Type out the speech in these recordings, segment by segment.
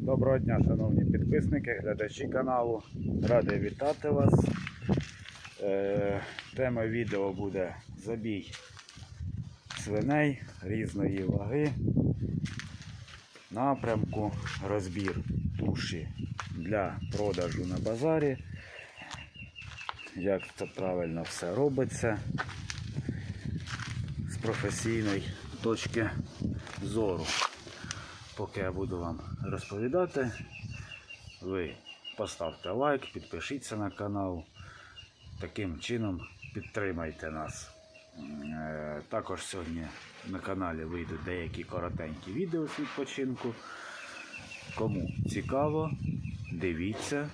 Доброго дня, шановні підписники, глядачі каналу. Радий вітати вас. Е, тема відео буде забій свиней різної ваги, напрямку, розбір туші для продажу на базарі. Як це правильно все робиться з професійної точки зору. Поки я буду вам розповідати, ви поставте лайк, підпишіться на канал. Таким чином підтримайте нас. Е, Також сьогодні на каналі вийдуть деякі коротенькі відео з відпочинку. Кому цікаво, дивіться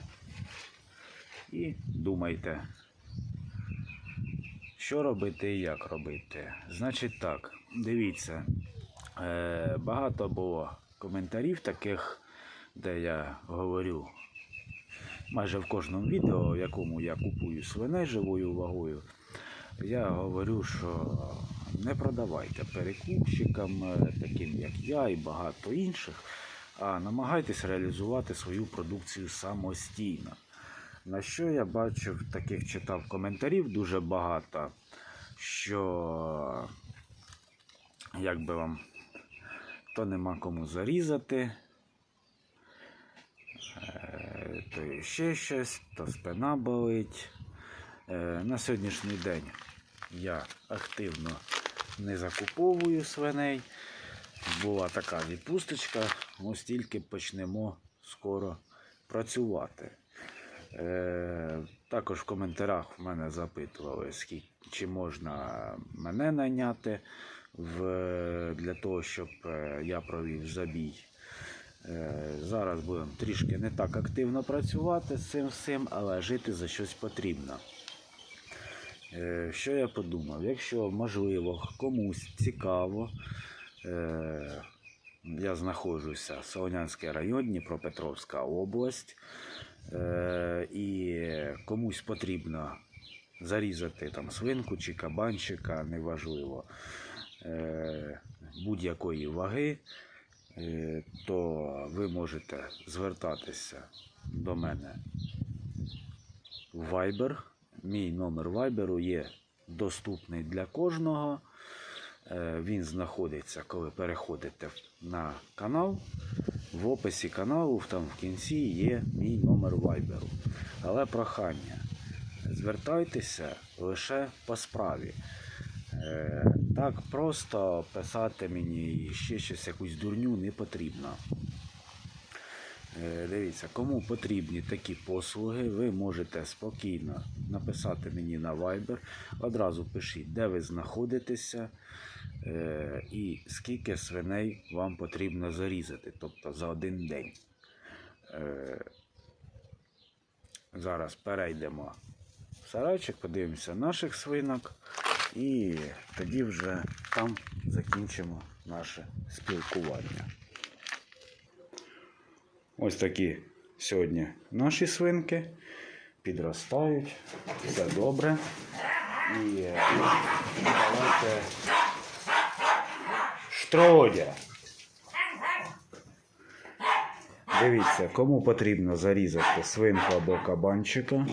і думайте, що робити і як робити. Значить так, дивіться, е, багато було коментарів таких, де я говорю майже в кожному відео, в якому я купую свиней живою вагою, я говорю, що не продавайте перекупщикам, е, таким як я і багато інших, а намагайтесь реалізувати свою продукцію самостійно. На що я бачив, таких читав коментарів дуже багато, що як би вам то нема кому зарізати, е, то ще щось, то спина болить. Е, На сьогоднішній день я активно не закуповую свиней. Була така відпусточка, ось тільки почнемо скоро працювати. Е, також в коментарях в мене запитували, чи можна мене найняти в, для того, щоб е, я провів забій. Е, зараз будемо трішки не так активно працювати з цим всім, але жити за щось потрібно. Е, Що я подумав? Якщо можливо комусь цікаво, я знаходжуся в Солонянський район, Дніпропетровська область, і комусь потрібно зарізати там свинку чи кабанчика, неважливо, будь-якої ваги, е, то ви можете звертатися до мене в Viber. Мій номер Viber є доступний для кожного. Е, Він знаходиться, коли переходите на канал. В описі каналу, там в кінці є мій номер Viber. Але прохання, звертайтеся лише по справі. Е, Так просто писати мені ще щось, якусь дурню не потрібно. Е, Дивіться, кому потрібні такі послуги, ви можете спокійно написати мені на Viber. Одразу пишіть, де ви знаходитеся е, і скільки свиней вам потрібно зарізати, тобто за один день. Зараз перейдемо в сарайчик, подивимося наших свинок і тоді вже там закінчимо наше спілкування. Ось такі сьогодні наші свинки підростають, все добре. І е, давайте штродя. Дивіться, кому потрібно зарізати свинку або кабанчика,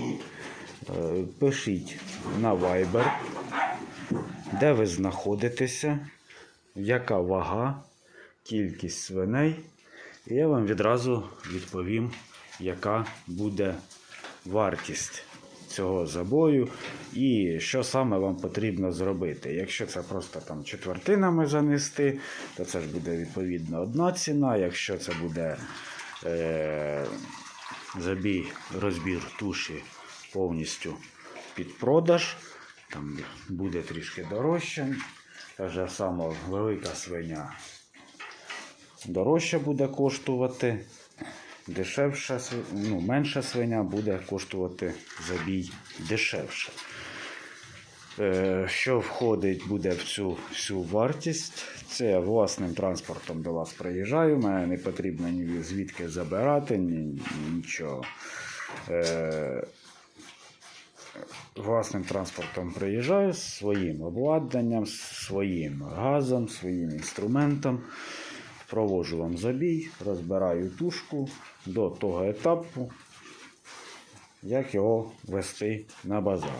е, пишіть на Viber, де ви знаходитеся, яка вага, кількість свиней. І я вам відразу відповім, яка буде вартість цього забою і що саме вам потрібно зробити. Якщо це просто там четвертинами занести, то це ж буде відповідно одна ціна. Якщо це буде е, забій, розбір туші повністю під продаж, там буде трішки дорожче. Та ж сама велика свиня дорожче буде коштувати, дешевша, ну, менша свиня буде коштувати забій дешевше. Е, Що входить буде в цю всю вартість? Це я власним транспортом до вас приїжджаю. Мене не потрібно ні звідки забирати, ні, нічого. Власним транспортом приїжджаю з своїм обладнанням, з своїм газом, своїм інструментом. В проводжу вам забій, розбираю тушку до того етапу, як його вести на базар.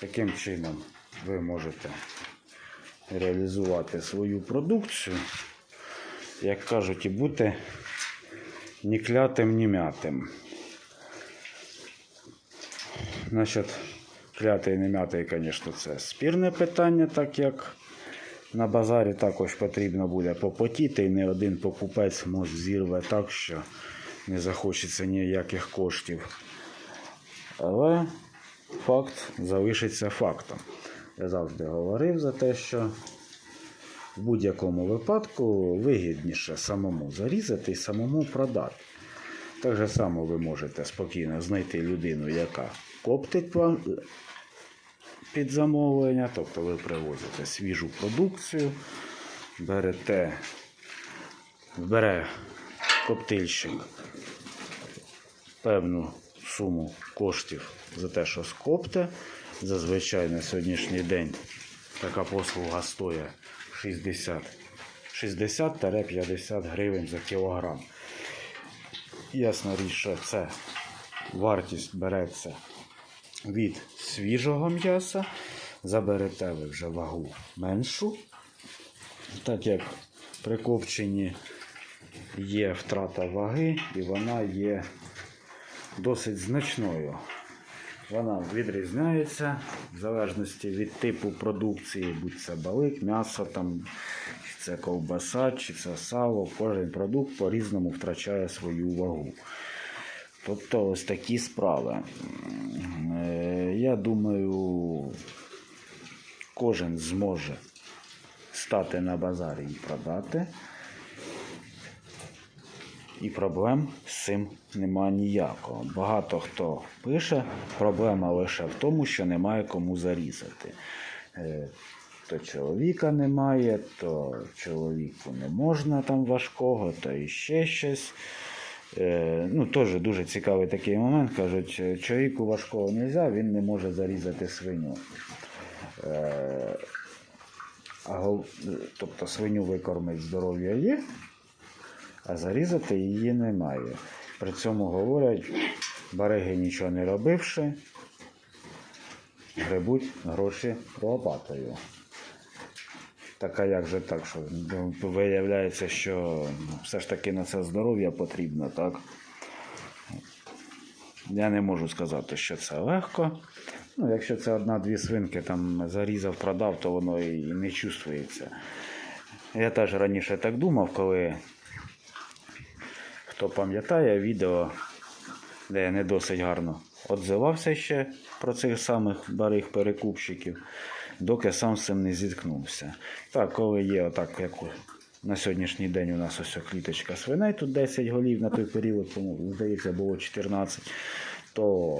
Таким чином ви можете реалізувати свою продукцію, як кажуть, і бути ні клятим, ні м'ятим. Значить, клятий не м'ятий, звісно, це спірне питання, так як на базарі також потрібно буде попотіти, і не один покупець може зірве так, що не захочеться ніяких коштів. Але факт залишиться фактом. Я завжди говорив за те, що в будь-якому випадку вигідніше самому зарізати і самому продати. Так же само ви можете спокійно знайти людину, яка коптить вам під замовлення, тобто ви привозите свіжу продукцію, берете, бере коптильщик певну суму коштів за те, що скопте. Зазвичай на сьогоднішній день така послуга стоїть 60 60-50 гривень за кілограм. Ясна річ, що це вартість береться від свіжого м'яса. Заберете ви вже вагу меншу, так як при копченні є втрата ваги і вона є досить значною. Вона відрізняється в залежності від типу продукції, будь це балик, м'ясо, там, це ковбаса, чи це сало. Кожен продукт по-різному втрачає свою вагу. Тобто ось такі справи. Е, Я думаю, кожен зможе стати на базарі і продати. І проблем з цим нема ніякого. Багато хто пише, проблема лише в тому, що немає кому зарізати. То чоловіка немає, то чоловіку не можна там важкого, то іще щось. Е, Ну, теж дуже цікавий такий момент. Кажуть, е, чоловіку важкого не можна, він не може зарізати свиню. Е, А, тобто свиню викормить здоров'я є, а зарізати її немає. При цьому говорять, бариги нічого не робивши, гребуть гроші лопатою. Так а як же так, що ну, виявляється, що ну, все ж таки на це здоров'я потрібно, так? Я не можу сказати, що це легко. Ну, якщо це одна-дві свинки там зарізав, продав, то воно і не чувствується. Я теж раніше так думав, коли хто пам'ятає відео, де я не досить гарно отзивався ще про цих самих барих перекупщиків, доки сам з цим не зіткнувся. Так, коли є отак, як на сьогоднішній день у нас ось кліточка свиней, тут 10 голів на той період, здається, було 14, то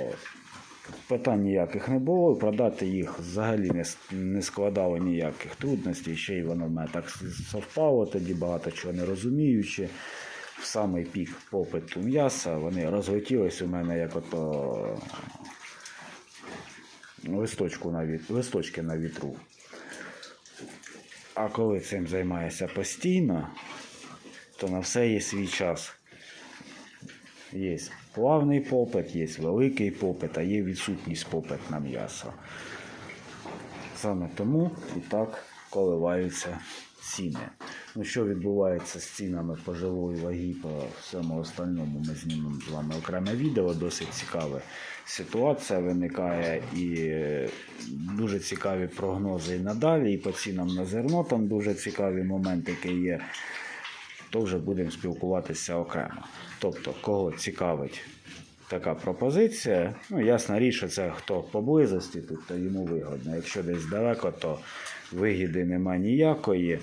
питань ніяких не було, продати їх взагалі не, не складало ніяких трудностей. Ще й воно в мене так совпало, тоді багато чого не розуміючи. В самий пік попиту м'яса вони розлетілись у мене як ото листочку на віт... листочки на вітру. А коли цим займаєшся постійно, то на все є свій час. Є плавний попит, є великий попит, а є відсутність попит на м'ясо. Саме тому і так коливаються ціни. Ну, що відбувається з цінами по живої ваги, по всьому остальному, ми знімемо з вами окреме відео, досить цікава ситуація виникає і дуже цікаві прогнози і надалі, і по цінам на зерно там дуже цікаві моменти є то вже будемо спілкуватися окремо. Тобто, кого цікавить така пропозиція, ну, ясна річ, що це хто поблизості, тут, то йому вигодно. Якщо десь далеко, то вигіди нема ніякої.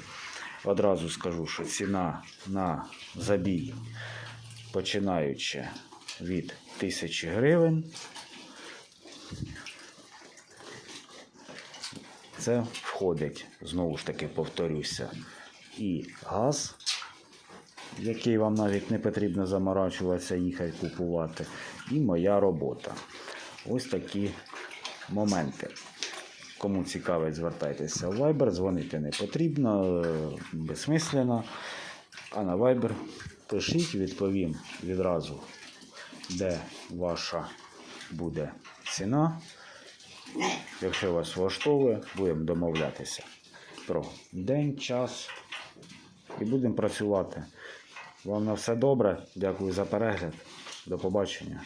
Одразу скажу, що ціна на забій, починаючи від 1000 гривень, це входить, знову ж таки повторюся, і газ, який вам навіть не потрібно заморачуватися, їхати купувати, і моя робота. Ось такі моменти. Кому цікавить, звертайтеся в Viber, дзвонити не потрібно, е, безсмислено. А на Viber пишіть, відповім відразу, де ваша буде ціна. Якщо вас влаштовує, будемо домовлятися про день, час і будемо працювати. Вам на все добре. Дякую за перегляд. До побачення.